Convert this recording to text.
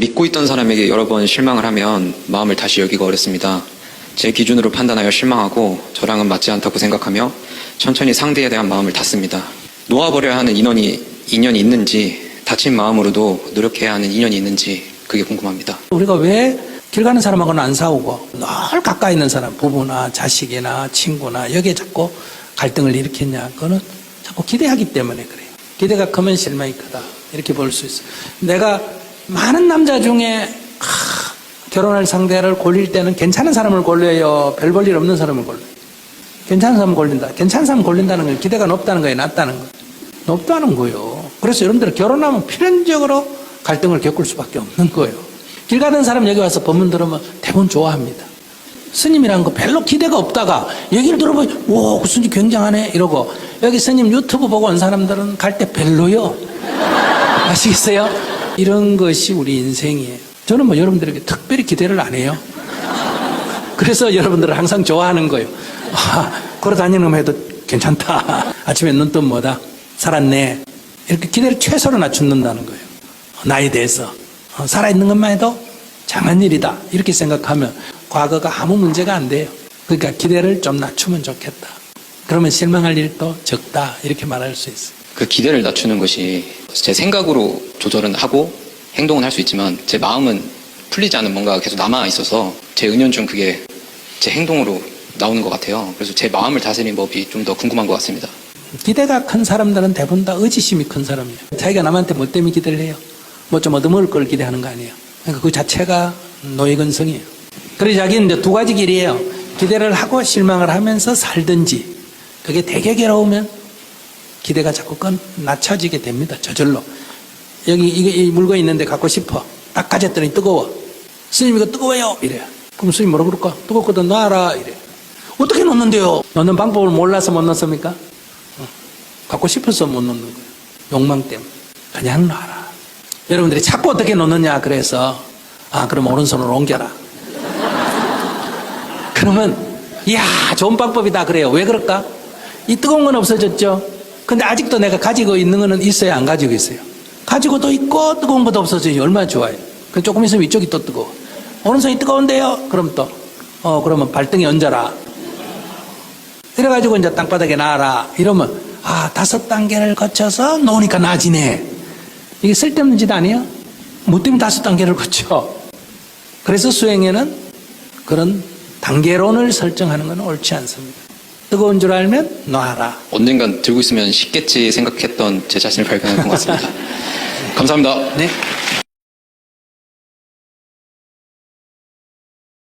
믿고 있던 사람에게 여러 번 실망을 하면 마음을 다시 열기가 어렵습니다. 제 기준으로 판단하여 실망하고 저랑은 맞지 않다고 생각하며 천천히 상대에 대한 마음을 닫습니다. 놓아버려야 하는 인연이, 인연이 있는지 다친 마음으로도 노력해야 하는 인연이 있는지 그게 궁금합니다. 우리가 왜 길 가는 사람하고는 안 싸우고 늘 가까이 있는 사람, 부부나 자식이나 친구나 여기에 자꾸 갈등을 일으켰냐? 그거는 자꾸 기대하기 때문에 그래요. 기대가 크면 실망이 크다. 이렇게 볼 수 있어요. 내가 많은 남자 중에 하, 결혼할 상대를 골릴 때는 괜찮은 사람을 골려요. 별 볼 일 없는 사람을 골려요. 괜찮은 사람 골린다. 괜찮은 사람 골린다는 건 기대가 높다는 거예요. 낮다는 거예요. 높다는 거예요. 그래서 여러분들 결혼하면 필연적으로 갈등을 겪을 수밖에 없는 거예요. 길 가는 사람 여기 와서 법문 들으면 대부분 좋아합니다. 스님이라는 거 별로 기대가 없다가 얘기를 들어보면 와, 그 스님 굉장하네 이러고 여기 스님 유튜브 보고 온 사람들은 갈 때 별로요. 아시겠어요? 이런 것이 우리 인생이에요. 저는 뭐 여러분들에게 특별히 기대를 안 해요. 그래서 여러분들을 항상 좋아하는 거예요. 아, 걸어 다니는 것만 해도 괜찮다. 아침에 눈뜨면 뭐다? 살았네. 이렇게 기대를 최소로 낮춘다는 거예요. 나에 대해서. 어, 살아있는 것만 해도 장한 일이다. 이렇게 생각하면 과거가 아무 문제가 안 돼요. 그러니까 기대를 좀 낮추면 좋겠다. 그러면 실망할 일도 적다. 이렇게 말할 수 있어요. 그 기대를 낮추는 것이 제 생각으로 조절은 하고 행동은 할 수 있지만 제 마음은 풀리지 않은 뭔가가 계속 남아 있어서 제 은연중 그게 제 행동으로 나오는 것 같아요. 그래서 제 마음을 다스리는 법이 좀 더 궁금한 것 같습니다. 기대가 큰 사람들은 대부분 다 의지심이 큰 사람이에요. 자기가 남한테 뭐 때문에 기대를 해요? 뭐 좀 얻어먹을 걸 기대하는 거 아니에요. 그러니까 그 자체가 노예근성이에요. 그래서 자기는 이제 두 가지 길이에요. 기대를 하고 실망을 하면서 살든지 그게 되게 괴로우면 기대가 자꾸 건 낮춰지게 됩니다. 저절로. 여기 이게 이 물건 있는데 갖고 싶어. 딱 가졌더니 뜨거워. 스님 이거 뜨거워요. 이래. 그럼 스님 뭐라 그럴까? 뜨겁거든 놔라. 이래. 어떻게 놓는데요? 넣는 방법을 몰라서 못 넣습니까? 어. 갖고 싶어서 못 넣는 거예요. 욕망 때문에. 그냥 놔라. 여러분들이 자꾸 어떻게 놓느냐 그래서 아 그럼 오른손으로 옮겨라. 그러면 이야 좋은 방법이다 그래요. 왜 그럴까? 이 뜨거운 건 없어졌죠. 근데 아직도 내가 가지고 있는 거는 있어요, 안 가지고 있어요. 가지고도 있고 뜨거운 것도 없어져요. 얼마나 좋아요. 그 조금 있으면 이쪽이 또 뜨거워. 오른손이 뜨거운데요? 그럼 또, 어, 그러면 발등에 얹어라. 이래가지고 이제 땅바닥에 놔라. 이러면, 아, 다섯 단계를 거쳐서 놓으니까 나아지네. 이게 쓸데없는 짓 아니에요? 뭐 때문에 다섯 단계를 거쳐? 그래서 수행에는 그런 단계론을 설정하는 건 옳지 않습니다. 뜨거운 줄 알면 놔라. 언젠간 들고 있으면 식겠지 생각했던 제 자신을 발견한 것 같습니다. 감사합니다. 네.